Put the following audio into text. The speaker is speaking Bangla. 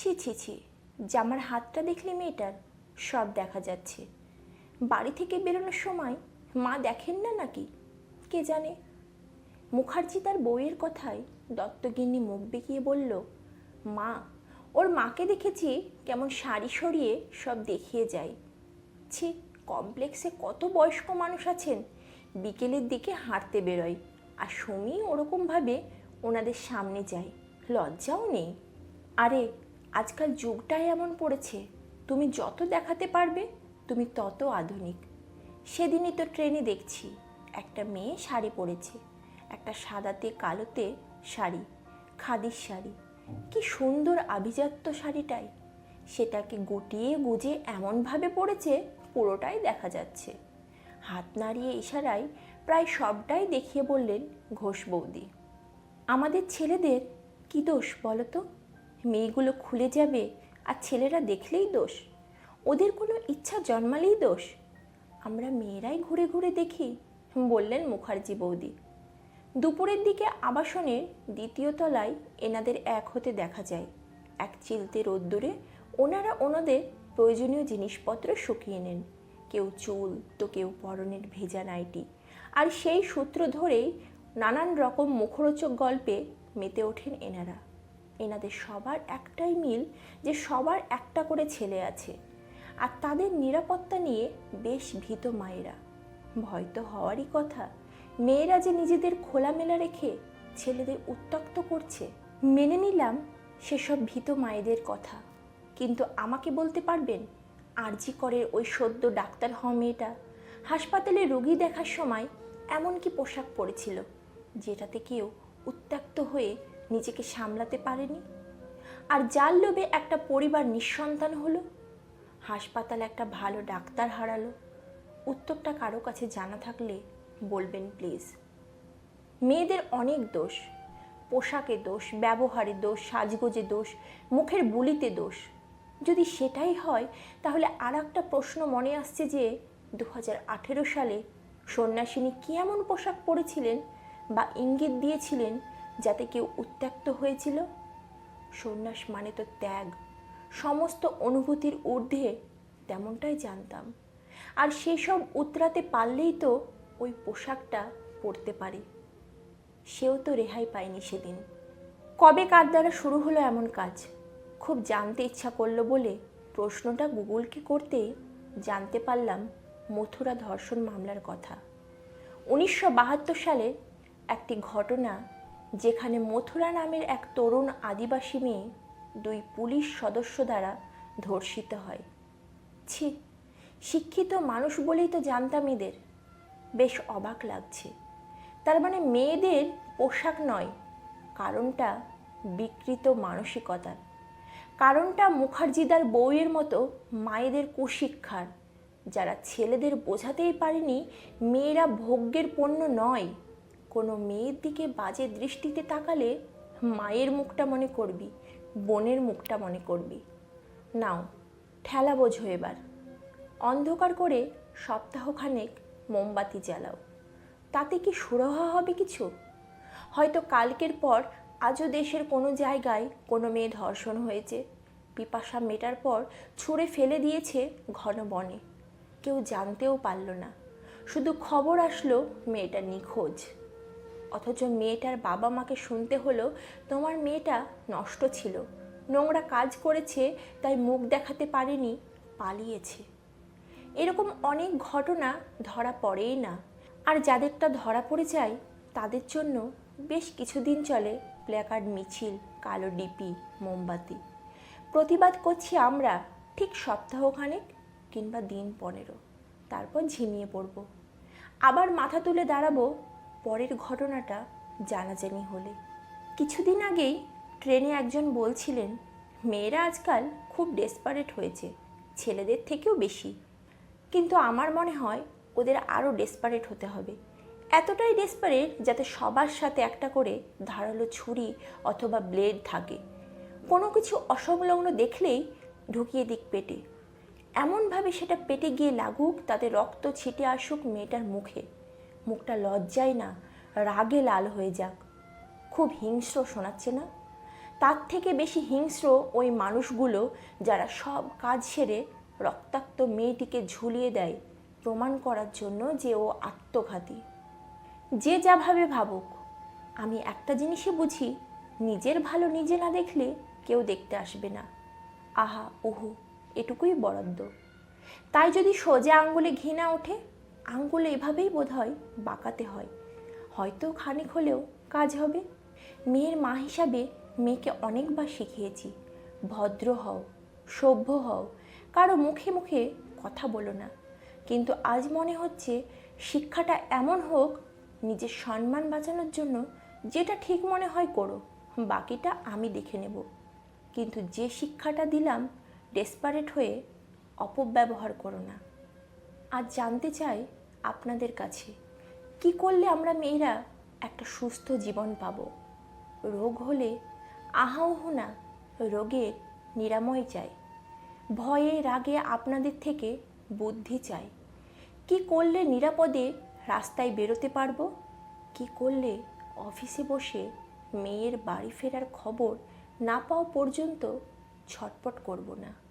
ছি ছি ছি। জামার হাতটা দেখলে মেয়েটার সব দেখা যাচ্ছে। বাড়ি থেকে বেরোনোর সময় মা দেখেন না নাকি? কে জানে? মুখার্জি তার বউয়ের কথায় দত্তগিন্নি মুখ বেঁকিয়ে বলল, মা, ওর মাকে দেখেছি কেমন শাড়ি সরিয়ে সব দেখিয়ে যায়। ছি, কমপ্লেক্সে কত বয়স্ক মানুষ আছেন। বিকেলের দিকে হাঁটতে বেরোয়। আর সুমি ওরকমভাবে ওনাদের সামনে যায়। লজ্জাও নেই। আরে আজকাল যুগটাই এমন পড়েছে, তুমি যত দেখাতে পারবে, তুমি তত আধুনিক। সেদিনই তো ট্রেনে দেখছি, একটা মেয়ে শাড়ি পরেছে, একটা সাদাতে কালোতে শাড়ি, খাদির শাড়ি। কি সুন্দর আভিজাত্য শাড়িটাই। সেটাকে গুটিয়ে গুজে এমনভাবে পড়েছে পুরোটাই দেখা যাচ্ছে। হাত নাড়িয়ে ইশারায় প্রায় সবটাই দেখিয়ে বললেন ঘোষ বৌদি। আমাদের ছেলেদের কি দোষ বলো তো? মেয়েগুলো খুলে যাবে আর ছেলেরা দেখলেই দোষ। ওদের কোনো ইচ্ছা জন্মালেই দোষ। আমরা মেয়েরাই ঘুরে ঘুরে দেখি, বললেন মুখার্জি বৌদি। দুপুরের দিকে আবাসনের দ্বিতীয় তলায় এনাদের এক হতে দেখা যায়। এক চিলতে রোদ্দুরে ওনারা ওনাদের প্রয়োজনীয় জিনিসপত্র শুকিয়ে নেন। কেউ চুল তো কেউ পরনের ভেজা নাইটি। আর সেই সূত্র ধরেই নানান রকম মুখরোচক গল্পে মেতে ওঠেন এনারা। এনাদের সবার একটাই মিল যে সবার একটা করে ছেলে আছে। আর তাদের নিরাপত্তা নিয়ে বেশ ভীত মায়েরা। ভয় তো হওয়ারই কথা। মেয়েরা যে নিজেদের খোলামেলা রেখে ছেলেদের উত্তক্ত করছে, মেনে নিলাম সেসব ভীত মায়েদের কথা। কিন্তু আমাকে বলতে পারবেন, আরজি করের ওই সদ্য ডাক্তার হওয়া মেয়েটা। হাসপাতালে রোগী দেখার সময় এমন কি পোশাক পরেছিল, যেটাতে কেউ উত্ত্যক্ত হয়ে নিজেকে সামলাতে পারেনি। আর যার লোভে একটা পরিবার নিঃসন্তান হলো, হাসপাতালে একটা ভালো ডাক্তার হারালো, উত্তরটা কারও কাছে জানা থাকলে বলবেন প্লিজ মেয়েদের অনেক দোষ, পোশাকে দোষ, ব্যবহারে দোষ, সাজগোজে দোষ, মুখের বুলিতে দোষ। যদি সেটাই হয়, তাহলে আর একটা প্রশ্ন মনে আসছে যে দু সালে সন্ন্যাসিনী কী এমন পোশাক পরেছিলেন বা ইঙ্গিত দিয়েছিলেন যাতে কেউ উত্ত্যক্ত হয়েছিল। সন্ন্যাস মানে তো ত্যাগ। সমস্ত অনুভূতির ঊর্ধ্বে তেমনটাই জানতাম। আর সেসব উতরাতে পারলেই তো ওই পোশাকটা পরতে পারি। সেও তো রেহাই পায়নি সেদিন। কবে কার দ্বারা শুরু হলো এমন কাজ? খুব জানতে ইচ্ছা করল বলে প্রশ্নটা গুগলকে করতেই জানতে পারলাম মথুরা ধর্ষণ মামলার কথা। উনিশশো বাহাত্তর সালে একটি ঘটনা যেখানে মথুরা নামের এক তরুণ আদিবাসী মেয়ে দুই পুলিশ সদস্য দ্বারা ধর্ষিত হয়। ছি, শিক্ষিত মানুষ বলেই তো জানতাম এদের। বেশ অবাক লাগছে। তার মানে মেয়েদের পোশাক নয়, কারণটা বিকৃত মানসিকতার। কারণটা মুখার্জিদার বউয়ের মতো মায়েদের কুশিক্ষার, যারা ছেলেদের বোঝাতেই পারেনি মেয়েরা ভোগ্যের পণ্য নয়। কোনো মেয়ের দিকে বাজে দৃষ্টিতে তাকালে মায়ের মুখটা মনে করবি, বোনের মুখটা মনে করবি। নাও, ঠেলা বোঝো এবার। অন্ধকার করে সপ্তাহখানেক মোমবাতি জ্বালাও। তাতে কি সুরাহা হবে কিছু? হয়তো কালকের পর আজও দেশের কোনো জায়গায় কোনো মেয়ে ধর্ষণ হয়েছে। পিপাসা মেটার পর ছুঁড়ে ফেলে দিয়েছে ঘন বনে। কেউ জানতেও পারল না। শুধু খবর আসলো মেয়েটা নিখোঁজ। অথচ মেয়েটার বাবা মাকে শুনতে হলো তোমার মেয়েটা নষ্ট ছিল। নোংরা কাজ করেছে, তাই মুখ দেখাতে পারেনি, পালিয়েছে। এরকম অনেক ঘটনা ধরা পড়েই না। আর যাদেরটা ধরা পড়ে যায়, তাদের জন্য বেশ কিছুদিন চলে প্ল্যাকার্ড মিছিল, কালো ডিপি, মোমবাতি। প্রতিবাদ করছি আমরা ঠিক সপ্তাহখানেক কিংবা দিন পনেরো। তারপর ঝিমিয়ে পড়ব। আবার মাথা তুলে দাঁড়াবো পরের ঘটনাটা জানাজানি হলে। কিছুদিন আগেই ট্রেনে একজন বলছিলেন, মেয়েরা আজকাল খুব ডেসপারেট হয়েছে, ছেলেদের থেকেও বেশি। কিন্তু আমার মনে হয় ওদের আরও ডেসপারেট হতে হবে। এতটাই ডেসপারেট যাতে সবার সাথে একটা করে ধারালো ছুরি অথবা ব্লেড থাকে। কোনো কিছু অসংলগ্ন দেখলেই ঢুকিয়ে দিক পেটে। এমনভাবে সেটা পেটে গিয়ে লাগুক, তাতে রক্ত ছিটে আসুক মেয়েটার মুখে। মুখটা লজ্জায় না, রাগে লাল হয়ে যাক। খুব হিংস্র শোনাচ্ছে না? তার থেকে বেশি হিংস্র ওই মানুষগুলো যারা সব কাজ সেরে রক্তাক্ত মেয়েটিকে ঝুলিয়ে দেয়, প্রমাণ করার জন্য যে ও আত্মঘাতী। যে যা ভাবে ভাবুক, আমি একটা জিনিসই বুঝি, নিজের ভালো নিজে না দেখলে কেউ দেখতে আসবে না। আহা, ওহু, এটুকুই বরাদ্দ। তাই যদি সোজা আঙ্গুলে ঘৃণা ওঠে আঙ্গুলে এভাবেই বোধ হয় বাঁকাতে হয়। হয়তো খানিক হলেও কাজ হবে। মেয়ের মা হিসাবে মেয়েকে অনেকবার শিখিয়েছি। ভদ্র হও, সভ্য হও, কারও মুখে মুখে কথা বলো না। কিন্তু আজ মনে হচ্ছে শিক্ষাটা এমন হোক, নিজের সম্মান বাঁচানোর জন্য যেটা ঠিক মনে হয় করো, বাকিটা আমি দেখে নেব। কিন্তু যে শিক্ষাটা দিলাম ডেসপারেট হয়ে অপব্যবহার করো না। আর জানতে চাই আপনাদের কাছে। কি করলে আমরা মেয়েরা একটা সুস্থ জীবন পাব? রোগ হলে আহাউহু না রোগের নিরাময় চাই। ভয়ে, রাগে আপনাদের থেকে বুদ্ধি চাই। কি করলে নিরাপদে রাস্তায় বেরোতে পারব? কি করলে অফিসে বসে মেয়ের বাড়ি ফেরার খবর না পাওয়া পর্যন্ত ছটপট করব না?